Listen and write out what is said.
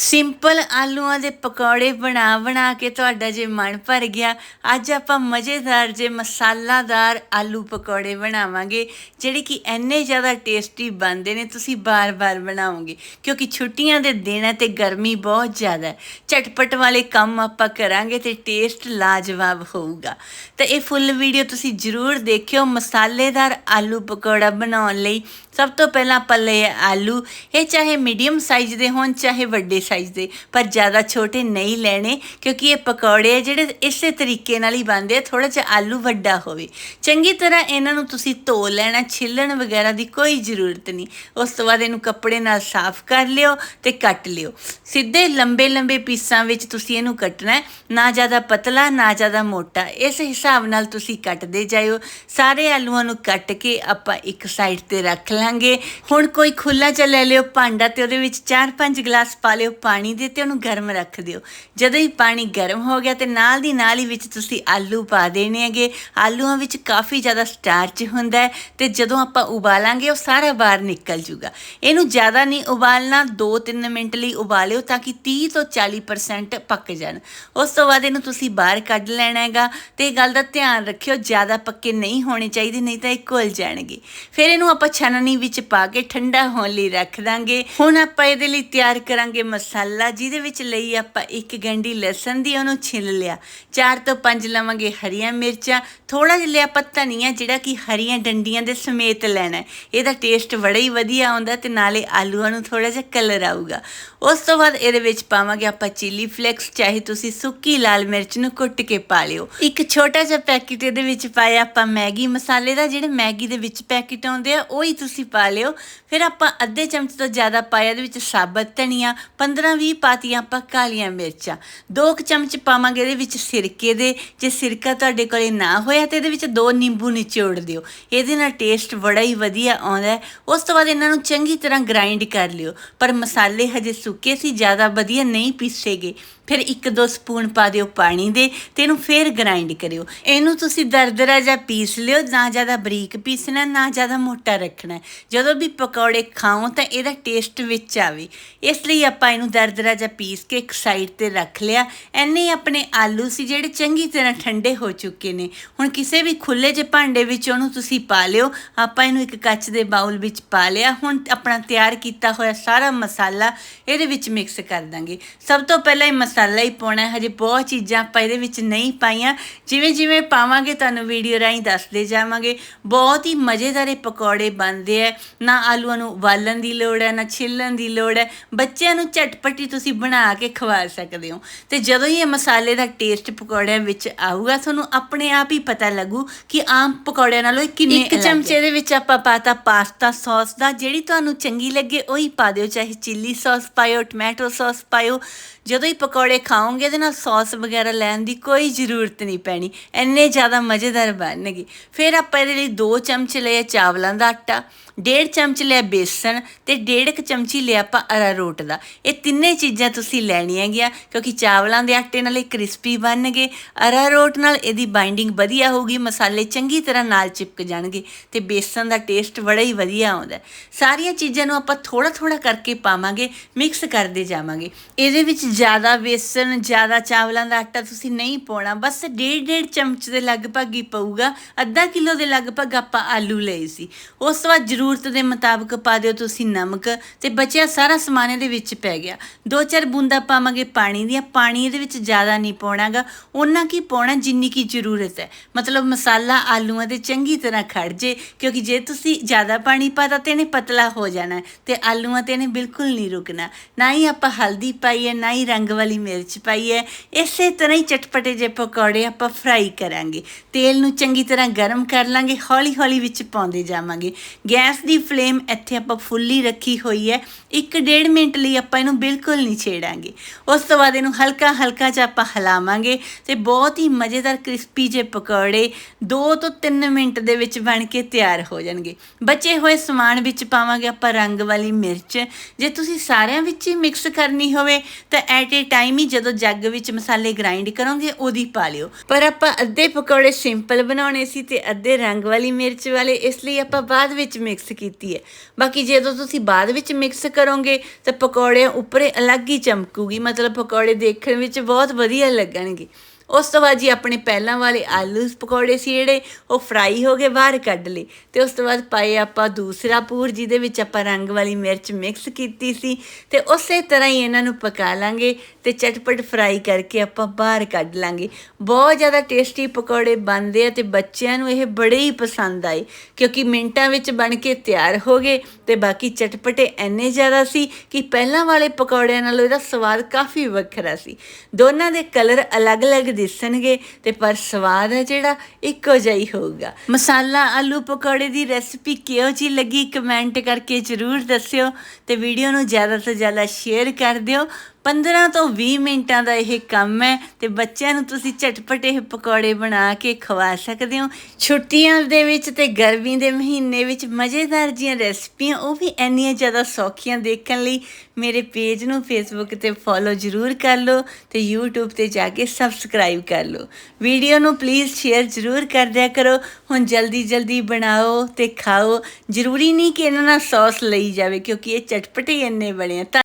Simple ਆਲੂਆਂ ਦੇ ਪਕੌੜੇ ਬਣਾ ਬਣਾ ਕੇ ਤੁਹਾਡਾ ਜੇ ਮਨ ਭਰ ਗਿਆ, ਅੱਜ ਆਪਾਂ ਮਜ਼ੇਦਾਰ ਜੇ ਮਸਾਲਾਦਾਰ ਆਲੂ ਪਕੌੜੇ ਬਣਾਵਾਂਗੇ, ਜਿਹੜੇ ਕਿ ਇੰਨੇ ਜ਼ਿਆਦਾ ਟੇਸਟੀ ਬਣਦੇ ਨੇ, ਤੁਸੀਂ ਬਾਰ-ਬਾਰ ਬਣਾਓਗੇ, ਕਿਉਂਕਿ ਛੁੱਟੀਆਂ ਦੇ ਦਿਨ ਹੈ ਤੇ ਗਰਮੀ ਬਹੁਤ ਜ਼ਿਆਦਾ ਹੈ। ਝਟਪਟ ਵਾਲੇ ਕੰਮ ਆਪਾਂ ਕਰਾਂਗੇ ਤੇ ਟੇਸਟ ਲਾਜਵਾਬ ਹੋਊਗਾ। ਤਾਂ ਇਹ ਫੁੱਲ ਵੀਡੀਓ ਤੁਸੀਂ ਜ਼ਰੂਰ ਦੇਖਿਓ, ਮਸਾਲੇਦਾਰ ਆਲੂ ਪਕੌੜਾ ਬਣਾਉਣ ਲਈ। ਸਭ ਤੋਂ ਪਹਿਲਾਂ ਆਪਾਂ ਲਏ ਆਲੂ, ਇਹ ਚਾਹੇ ਮੀਡੀਅਮ ਸਾਈਜ਼ ਦੇ ਹੋਣ, ਚਾਹੇ ਵੱਡੇ ਸਾਈਜ਼ ਦੇ, ਪਰ ਜ਼ਿਆਦਾ ਛੋਟੇ ਨਹੀਂ ਲੈਣੇ, ਕਿਉਂਕਿ ਇਹ ਪਕੌੜੇ ਆ ਜਿਹੜੇ ਇਸੇ ਤਰੀਕੇ ਨਾਲ ਹੀ ਬਣਦੇ ਆ ਥੋੜਾ ਜਿਹਾ ਆਲੂ ਵੱਡਾ ਹੋਵੇ। ਚੰਗੀ ਤਰ੍ਹਾਂ ਇਹਨਾਂ ਨੂੰ ਤੁਸੀਂ ਧੋ ਲੈਣਾ, ਛਿੱਲਣ ਵਗੈਰਾ ਦੀ ਕੋਈ ਜ਼ਰੂਰਤ ਨਹੀਂ। ਉਸ ਤੋਂ ਬਾਅਦ ਇਹਨੂੰ ਕੱਪੜੇ ਨਾਲ ਸਾਫ਼ ਕਰ ਲਿਓ ਤੇ ਕੱਟ ਲਿਓ। ਸਿੱਧੇ ਲੰਬੇ ਲੰਬੇ ਪੀਸਾਂ ਵਿੱਚ ਤੁਸੀਂ ਇਹਨੂੰ ਕੱਟਣਾ ਹੈ, ਨਾ ਜ਼ਿਆਦਾ ਪਤਲਾ, ਨਾ ਜ਼ਿਆਦਾ ਮੋਟਾ। ਇਸ ਹਿਸਾਬ ਨਾਲ ਤੁਸੀਂ ਕੱਟਦੇ ਜਾਇਓ। ਸਾਰੇ ਆਲੂਆਂ ਨੂੰ ਕੱਟ ਕੇ ਆਪਾਂ ਇੱਕ ਸਾਈਡ ਤੇ ਰੱਖ ਲਾਂਗੇ। ਹੁਣ ਕੋਈ ਖੁੱਲਾ ਜਿਹਾ ਲੈ ਲਿਓ ਭਾਂਡਾ ਤੇ ਉਹਦੇ ਵਿੱਚ 4-5 ਗਲਾਸ ਪਾ ਲਿਓ। ਪਾਣੀ ਦੇ ਤੇ ਉਹਨੂੰ ਗਰਮ ਰੱਖ ਦਿਓ। ਜਦੋਂ ਹੀ ਪਾਣੀ ਗਰਮ ਹੋ ਗਿਆ ਤੇ ਨਾਲ ਦੀ ਨਾਲ ਹੀ ਵਿੱਚ ਤੁਸੀਂ ਆਲੂ ਪਾ ਦੇਣੇ ਹੈਗੇ। ਆਲੂਆਂ ਵਿੱਚ ਕਾਫੀ ਜ਼ਿਆਦਾ ਸਟਾਰਚ ਹੁੰਦਾ ਹੈ ਤੇ ਜਦੋਂ ਆਪਾਂ ਉਬਾਲਾਂਗੇ, ਉਹ ਸਾਰਾ ਬਾਹਰ ਨਿਕਲ ਜੂਗਾ। ਇਹਨੂੰ ਜ਼ਿਆਦਾ ਨਹੀਂ ਉਬਾਲਣਾ 2-3 ਮਿੰਟ ਲਈ ਉਬਾਲਿਓ ਤਾਂ ਕਿ 30 ਤੋਂ 40% ਪੱਕ ਜਾਣ। ਉਸ ਤੋਂ ਬਾਅਦ ਇਹਨੂੰ ਤੁਸੀਂ ਬਾਹਰ ਕੱਢ ਲੈਣਾ ਹੈਗਾ ਤੇ ਇਹ ਗੱਲ ਦਾ ਧਿਆਨ ਰੱਖਿਓ, ਜ਼ਿਆਦਾ ਪੱਕੇ ਨਹੀਂ ਹੋਣੇ ਚਾਹੀਦੇ, ਨਹੀਂ ਤਾਂ ਇਹ ਘੁਲ ਜਾਣਗੇ। ਫਿਰ ਇਹਨੂੰ ਆਪਾਂ ਛਾਨਣੀ ਵਿੱਚ ਪਾ ਕੇ ਠੰਡਾ ਹੋਣ ਲਈ ਰੱਖ ਦਾਂਗੇ। ਹੁਣ ਆਪਾਂ ਇਹਦੇ ਲਈ ਤਿਆਰ ਕਰਾਂਗੇ ਮਸਾਲਾ ਜਿਹਦੇ ਵਿੱਚ ਲਈ ਆਪਾਂ ਇੱਕ ਗੰਢੀ ਲਸਣ ਦੀ, ਉਹਨੂੰ ਛਿੱਲ ਲਿਆ। ਚਾਰ ਤੋਂ ਪੰਜ ਲਵਾਂਗੇ ਹਰੀਆਂ ਮਿਰਚਾਂ। ਥੋੜਾ ਜਿਹਾ ਲਿਆ ਆਪਾਂ ਧਨੀਆ, ਜਿਹੜਾ ਕਿ ਹਰੀਆਂ ਡੰਡੀਆਂ ਦੇ ਸਮੇਤ ਲੈਣਾ ਇਹਦਾ ਟੇਸਟ ਬੜਾ ਹੀ ਵਧੀਆ ਆਉਂਦਾ ਤੇ ਨਾਲੇ ਆਲੂਆਂ ਨੂੰ ਥੋੜਾ ਜਿਹਾ ਕਲਰ ਆਊਗਾ। ਉਸ ਤੋਂ ਬਾਅਦ ਇਹਦੇ ਵਿੱਚ ਪਾਵਾਂਗੇ ਆਪਾਂ ਚਿੱਲੀ ਫਲੇਕਸ, ਚਾਹੇ ਤੁਸੀਂ ਸੁੱਕੀ ਲਾਲ ਮਿਰਚ ਨੂੰ ਕੁੱਟ ਕੇ ਪਾ ਲਿਓ। ਇੱਕ ਛੋਟਾ ਜਿਹਾ ਪੈਕੇਟ ਇਹਦੇ ਵਿੱਚ ਪਾਇਆ ਆਪਾਂ ਮੈਗੀ ਮਸਾਲੇ ਦਾ, ਜਿਹੜੇ ਮੈਗੀ ਦੇ ਵਿੱਚ ਪੈਕੇਟ ਆਉਂਦੇ ਆ, ਉਹ ਹੀ ਤੁਸੀਂ ਪਾ ਲਿਓ। ਫਿਰ ਆਪਾਂ ਅੱਧੇ ਚਮਚ ਤੋਂ ਜ਼ਿਆਦਾ ਪਾਇਆ ਇਹਦੇ ਵਿੱਚ ਸਾਬਤ ਧਨੀਆ 15-20 ਪਾਤੀਆਂ ਆਪਾਂ ਕਾਲੀਆਂ ਮਿਰਚਾਂ। ਦੋ ਕੁ ਚਮਚ ਪਾਵਾਂਗੇ ਇਹਦੇ ਵਿੱਚ ਸਿਰਕੇ ਦੇ। ਜੇ ਸਿਰਕਾ ਤੁਹਾਡੇ ਕੋਲੇ ਨਾ ਹੋਇਆ ਤੇ ਇਹਦੇ ਵਿੱਚ ਦੋ ਨਿੰਬੂ ਨਿਚੋੜ ਦਿਓ। ਇਹਦੇ ਨਾਲ ਟੇਸਟ ਬੜਾ ਹੀ ਵਧੀਆ ਆਉਂਦਾ ਉਸ ਤੋਂ ਬਾਅਦ ਇਹਨਾਂ ਨੂੰ ਚੰਗੀ ਤਰ੍ਹਾਂ ਗ੍ਰਾਈਂਡ ਕਰ ਲਿਓ। ਪਰ ਮਸਾਲੇ ਹਜੇ ਸੁੱਕੇ ਸੀ, ਜ਼ਿਆਦਾ ਵਧੀਆ ਨਹੀਂ ਪੀਸੇਗੇ। ਫਿਰ ਇੱਕ ਦੋ ਸਪੂਨ ਪਾ ਦਿਓ ਪਾਣੀ ਦੇ ਤੇ ਇਹਨੂੰ ਫਿਰ ਗ੍ਰਾਈਂਡ ਕਰਿਓ। ਇਹਨੂੰ ਤੁਸੀਂ ਦਰਦਰਾ ਜਾਂ ਪੀਸ ਲਿਓ, ਨਾ ਜ਼ਿਆਦਾ ਬਰੀਕ ਪੀਸਣਾ, ਨਾ ਜ਼ਿਆਦਾ ਮੋਟਾ ਰੱਖਣਾ। ਜਦੋਂ ਵੀ ਪਕੌੜੇ ਖਾਓ ਤਾਂ ਇਹਦਾ ਟੇਸਟ ਵਿੱਚ ਆਵੇ। ਇਸ ਲਈ ਆਪਾਂ ਇਹਨੂੰ ਦਰਦਰਾ ਜਾਂ ਪੀਸ ਕੇ ਇੱਕ ਸਾਈਡ ਤੇ ਰੱਖ ਲਿਆ। ਐਨੇ ਆਪਣੇ ਆਲੂ ਸੀ ਜਿਹੜੇ ਚੰਗੀ ਤਰ੍ਹਾਂ ਠੰਡੇ ਹੋ ਚੁੱਕੇ ਨੇ। ਹੁਣ ਕਿਸੇ ਵੀ ਖੁੱਲੇ ਜਿਹੇ ਭਾਂਡੇ ਵਿੱਚ ਉਹਨੂੰ ਤੁਸੀਂ ਪਾ ਲਿਓ। ਆਪਾਂ ਇਹਨੂੰ ਇੱਕ ਕੱਚ ਦੇ ਬਾਉਲ ਵਿੱਚ ਪਾ ਲਿਆ। ਹੁਣ ਆਪਣਾ ਤਿਆਰ ਕੀਤਾ ਹੋਇਆ ਸਾਰਾ ਮਸਾਲਾ ਇਹਦੇ ਵਿੱਚ ਮਿਕਸ ਕਰ ਦਾਂਗੇ। ਸਭ ਤੋਂ ਪਹਿਲਾਂ ਇਹ ਮਸਾਲਾ ਹੀ ਪਾਉਣਾ ਹੈ ਹਜੇ ਬਹੁਤ ਚੀਜ਼ਾਂ ਆਪਾਂ ਇਹਦੇ ਵਿੱਚ ਨਹੀਂ ਪਾਈਆਂ। ਜਿਵੇਂ ਜਿਵੇਂ ਪਾਵਾਂਗੇ ਤੁਹਾਨੂੰ ਵੀਡੀਓ ਰਾਹੀਂ ਦੱਸਦੇ ਜਾਵਾਂਗੇ। ਬਹੁਤ ਹੀ ਮਜ਼ੇਦਾਰ ਇਹ ਪਕੌੜੇ ਬਣਦੇ ਆ ਨਾ ਆਲੂਆਂ ਨੂੰ ਉਬਾਲਣ ਦੀ ਲੋੜ ਹੈ ਨਾ ਛਿੱਲਣ ਦੀ ਲੋੜ ਹੈ ਬੱਚਿਆਂ ਨੂੰ ਝਟਪਟੀ ਤੁਸੀਂ ਬਣਾ ਕੇ ਖਵਾ ਸਕਦੇ ਹੋ। ਤੇ ਜਦੋਂ ਹੀ ਇਹ ਮਸਾਲੇ ਦਾ ਟੇਸਟ ਪਕੌੜਿਆਂ ਵਿੱਚ ਆਊਗਾ ਤੁਹਾਨੂੰ ਆਪਣੇ ਆਪ ਹੀ ਪਤਾ ਲੱਗੂ ਕਿ ਆਮ ਪਕੌੜਿਆਂ ਨਾਲੋਂ ਇਹ ਕਿੰਨੇ ਇੱਕ ਚਮਚੇ ਦੇ ਵਿੱਚ ਆਪਾਂ ਪਾਤਾ ਪਾਸਤਾ ਸੌਸ ਦਾ ਜਿਹੜੀ ਤੁਹਾਨੂੰ ਚੰਗੀ ਲੱਗੇ ਉਹੀ ਪਾ ਦਿਓ। ਚਾਹੇ ਚਿੱਲੀ ਸੌਸ ਪਾਇਓ ਟੋਮੈਟੋ ਸੌਸ ਪਾਇਓ। ਜਦੋਂ ਹੀ ਪਕੌੜੇ ਖਾਓਗੇ ਇਹਦੇ ਨਾਲ ਸੌਸ ਵਗੈਰਾ ਲੈਣ ਦੀ ਕੋਈ ਜ਼ਰੂਰਤ ਨਹੀਂ ਪੈਣੀ। ਇੰਨੇ ਜ਼ਿਆਦਾ ਮਜ਼ੇਦਾਰ ਬਣਨਗੇ। ਫਿਰ ਆਪਾਂ ਇਹਦੇ ਲਈ 2 ਚਮਚ ਲਏ ਚਾਵਲਾਂ ਦਾ ਆਟਾ, ਡੇਢ ਚਮਚ ਲਿਆ ਬੇਸਣ ਤੇ ਡੇਢ ਕੁ ਚਮਚੀ ਲਿਆ ਆਪਾਂ ਅਰਾਰੋਟ ਦਾ। ਇਹ ਤਿੰਨੇ ਚੀਜ਼ਾਂ ਤੁਸੀਂ ਲੈਣੀਆਂ ਗਿਆ ਕਿਉਂਕਿ ਚਾਵਲਾਂ ਦੇ ਆਟੇ ਨਾਲ ਇਹ ਕ੍ਰਿਸਪੀ ਬਣਨਗੇ। ਅਰਾਰੋਟ ਨਾਲ ਇਹਦੀ ਬਾਈਂਡਿੰਗ ਵਧੀਆ ਹੋਊਗੀ, ਮਸਾਲੇ ਚੰਗੀ ਤਰ੍ਹਾਂ ਨਾਲ ਚਿਪਕ ਜਾਣਗੇ ਤੇ ਬੇਸਣ ਦਾ ਟੇਸਟ ਬੜਾ ਹੀ ਵਧੀਆ ਆਉਂਦਾ ਸਾਰੀਆਂ ਚੀਜ਼ਾਂ ਨੂੰ ਆਪਾਂ ਥੋੜਾ ਥੋੜਾ ਕਰਕੇ ਪਾਵਾਂਗੇ, ਮਿਕਸ ਕਰਦੇ ਜਾਵਾਂਗੇ। ਇਹਦੇ ਵਿੱਚ ਜ਼ਿਆਦਾ ਬੇਸਣ, ਜ਼ਿਆਦਾ ਚਾਵਲਾਂ ਦਾ ਆਟਾ ਤੁਸੀਂ ਨਹੀਂ ਪਾਉਣਾ। ਬਸ ਡੇਢ ਡੇਢ ਚਮਚ ਦੇ ਲਗਭਗ ਹੀ ਪਊਗਾ। ਅੱਧਾ ਕਿਲੋ ਦੇ ਲਗਭਗ ਆਪਾਂ ਆਲੂ ਲਏ ਸੀ। ਉਸ ਤੋਂ ਬਾਅਦ ਜ਼ਰੂਰਤ ਦੇ ਮੁਤਾਬਕ ਪਾ ਦਿਓ ਤੁਸੀਂ ਨਮਕ ਤੇ ਬਚਿਆ ਸਾਰਾ ਸਮਾਨ ਇਹਦੇ ਵਿੱਚ ਪੈ ਗਿਆ। ਦੋ ਚਾਰ ਬੂੰਦਾਂ ਪਾਵਾਂਗੇ ਪਾਣੀ ਦੀਆਂ। ਪਾਣੀ ਇਹਦੇ ਵਿੱਚ ਜ਼ਿਆਦਾ ਨਹੀਂ ਪਾਉਣਾਗਾ। ਉਹਨਾਂ ਕੀ ਪਾਉਣਾ ਜਿੰਨੀ ਕੀ ਜ਼ਰੂਰਤ ਹੈ। ਮਤਲਬ ਮਸਾਲਾ ਆਲੂਆਂ ਦੇ ਚੰਗੀ ਤਰ੍ਹਾਂ ਖੜ ਜੇ, ਕਿਉਂਕਿ ਜੇ ਤੁਸੀਂ ਜ਼ਿਆਦਾ ਪਾਣੀ ਪਾਤਾ ਤੇ ਇਹਨੇ ਪਤਲਾ ਹੋ ਜਾਣਾ ਹੈ ਤੇ ਆਲੂਆਂ ਤੇ ਇਹਨੇ ਬਿਲਕੁਲ ਨਹੀਂ ਰੁਕਣਾ। ਨਾ ਹੀ ਆਪਾਂ ਹਲਦੀ ਪਾਈ ਹੈ, ਨਾ ਹੀ ਰੰਗ ਵਾਲੀ ਮਿਰਚ ਪਾਈ ਹੈ। ਇਸੇ ਤਰ੍ਹਾਂ ਹੀ ਚਟਪਟੇ ਜਿਹੇ ਪਕੌੜੇ ਆਪਾਂ ਫਰਾਈ ਕਰਾਂਗੇ। ਤੇਲ ਨੂੰ ਚੰਗੀ ਤਰ੍ਹਾਂ ਗਰਮ ਕਰ ਲਾਂਗੇ ਹੌਲੀ ਹੌਲੀ ਵਿੱਚ ਪਾਉਂਦੇ ਜਾਵਾਂਗੇ। ਗੈਸ ਦੀ ਫਲੇਮ ਇੱਥੇ ਆਪਾਂ ਫੁੱਲੀ ਰੱਖੀ ਹੋਈ ਹੈ। 1.5 ਮਿੰਟ ਲਈ ਆਪਾਂ ਇਹਨੂੰ ਬਿਲਕੁਲ ਨਹੀਂ ਛੇੜਾਂਗੇ। ਉਸ ਤੋਂ ਬਾਅਦ ਇਹਨੂੰ ਹਲਕਾ ਹਲਕਾ ਜਿਹਾ ਆਪਾਂ ਹਿਲਾਵਾਂਗੇ ਤੇ ਬਹੁਤ ਹੀ ਮਜ਼ੇਦਾਰ ਕ੍ਰਿਸਪੀ ਜਿਹੇ ਪਕੌੜੇ 2 ਤੋਂ 3 ਮਿੰਟ ਦੇ ਵਿੱਚ ਬਣ ਕੇ ਤਿਆਰ ਹੋ ਜਾਣਗੇ। ਬਚੇ ਹੋਏ ਸਮਾਨ ਵਿੱਚ ਪਾਵਾਂਗੇ ਆਪਾਂ ਰੰਗ ਵਾਲੀ ਮਿਰਚ। ਜੇ ਤੁਸੀਂ ਸਾਰਿਆਂ ਵਿੱਚ ਹੀ ਮਿਕਸ ਕਰਨੀ ਹੋਵੇ ਤਾਂ ਐਟ ਏ ਟਾਈਮ ਟਾਈਮ ਹੀ ਜਦੋਂ ਜੱਗ ਵਿੱਚ ਮਸਾਲੇ ਗ੍ਰਾਈਂਡ ਕਰੋਗੇ, ਉਹਦੀ ਪਾ ਲਿਓ। ਪਰ ਆਪਾਂ ਅੱਧੇ ਪਕੌੜੇ ਸਿੰਪਲ ਬਣਾਉਣੇ ਸੀ ਤੇ ਅੱਧੇ ਰੰਗ ਵਾਲੀ ਮਿਰਚ ਵਾਲੇ, ਇਸ ਲਈ ਆਪਾਂ ਬਾਅਦ ਵਿੱਚ ਮਿਕਸ ਕੀਤੀ ਹੈ। ਬਾਕੀ ਜਦੋਂ ਤੁਸੀਂ ਬਾਅਦ ਵਿੱਚ ਮਿਕਸ ਕਰੋਗੇ, ਤਾਂ ਪਕੌੜਿਆਂ ਉੱਪਰੇ ਅਲੱਗ ਹੀ ਚਮਕੂਗੀ। ਮਤਲਬ ਪਕੌੜੇ ਦੇਖਣ ਵਿੱਚ ਬਹੁਤ ਵਧੀਆ ਲੱਗਣਗੇ। ਉਸ ਤੋਂ ਬਾਅਦ ਜੀ ਆਪਣੇ ਪਹਿਲਾਂ ਵਾਲੇ ਆਲੂ ਪਕੌੜੇ ਸੀ ਜਿਹੜੇ, ਉਹ ਫਰਾਈ ਹੋ ਗਏ ਬਾਹਰ ਕੱਢ ਲਏ। ਤੇ ਉਸ ਤੋਂ ਬਾਅਦ ਪਾਏ ਆਪਾਂ ਦੂਸਰਾ ਪੂਰ, ਜਿਹਦੇ ਵਿੱਚ ਆਪਾਂ ਰੰਗ ਵਾਲੀ ਮਿਰਚ ਮਿਕਸ ਕੀਤੀ ਸੀ। ਤੇ ਉਸੇ ਤਰ੍ਹਾਂ ਹੀ ਇਹਨਾਂ ਨੂੰ ਪਕਾ ਲਾਂਗੇ ਤੇ ਚਟਪਟ ਫਰਾਈ ਕਰਕੇ ਆਪਾਂ ਬਾਹਰ ਕੱਢ ਲਾਂਗੇ। ਬਹੁਤ ਜ਼ਿਆਦਾ ਟੇਸਟੀ ਪਕੌੜੇ ਬਣਦੇ ਆ ਤੇ ਬੱਚਿਆਂ ਨੂੰ ਇਹ ਬੜੇ ਹੀ ਪਸੰਦ ਆਏ, ਕਿਉਂਕਿ ਮਿੰਟਾਂ ਵਿੱਚ ਬਣ ਕੇ ਤਿਆਰ ਹੋ ਗਏ ਤੇ ਬਾਕੀ ਚਟਪਟੇ ਐਨੇ ਜ਼ਿਆਦਾ ਸੀ ਕਿ ਪਹਿਲਾਂ ਵਾਲੇ ਪਕੌੜਿਆਂ ਨਾਲੋਂ ਇਹਦਾ ਸਵਾਦ ਕਾਫੀ ਵੱਖਰਾ ਸੀ। ਦੋਨਾਂ ਦੇ ਕਲਰ ਅਲੱਗ-ਅਲੱਗ ਦਿਸਣਗੇ ਤੇ ਪਰ ਸਵਾਦ ਹੈ ਜਿਹੜਾ ਇੱਕੋ ਜਿਹਾ ਹੀ ਹੋਊਗਾ। ਮਸਾਲਾ ਆਲੂ ਪਕੌੜੇ ਦੀ ਰੈਸਪੀ ਕਿਹੋ ਜਿਹੀ ਲੱਗੀ ਕਮੈਂਟ ਕਰਕੇ ਜਰੂਰ ਦੱਸਿਓ ਤੇ ਵੀਡੀਓ ਨੂੰ ਜ਼ਿਆਦਾ ਤੋਂ ਜ਼ਿਆਦਾ ਸ਼ੇਅਰ ਕਰ ਦਿਓ। 15 ਤੋਂ 20 ਮਿੰਟਾਂ ਦਾ ਇਹ ਕੰਮ ਹੈ ਤੇ ਬੱਚਿਆਂ ਨੂੰ ਤੁਸੀਂ ਝਟਪਟ ਇਹ ਪਕੌੜੇ ਬਣਾ ਕੇ ਖਵਾ ਸਕਦੇ ਹੋ। ਛੁੱਟੀਆਂ ਦੇ ਵਿੱਚ ਤੇ ਗਰਮੀ ਦੇ ਮਹੀਨੇ ਵਿੱਚ ਮਜ਼ੇਦਾਰ ਜੀਆਂ ਰੈਸਪੀਆਂ, ਉਹ ਵੀ ਇੰਨੀਆਂ ਜ਼ਿਆਦਾ ਸੌਖੀਆਂ ਦੇਖਣ ਲਈ ਮੇਰੇ ਪੇਜ ਨੂੰ ਫੇਸਬੁੱਕ ਤੇ ਫੋਲੋ ਜ਼ਰੂਰ ਕਰ ਲਓ ਤੇ YouTube ਤੇ ਜਾ ਕੇ ਸਬਸਕ੍ਰਾਈਬ ਕਰ ਲਓ। ਵੀਡੀਓ ਨੂੰ ਪਲੀਜ਼ ਸ਼ੇਅਰ ਜ਼ਰੂਰ ਕਰ ਦਿਆ ਕਰੋ। ਹੁਣ ਜਲਦੀ ਜਲਦੀ ਬਣਾਓ ਤੇ ਖਾਓ। ਜ਼ਰੂਰੀ ਨਹੀਂ ਕਿ ਇਹਨਾਂ ਨਾਲ ਸੌਸ ਲਈ ਜਾਵੇ ਕਿਉਂਕਿ ਇਹ ਚਟਪਟੇ ਇੰਨੇ ਬਣੇ ਆ। ਤਾਂ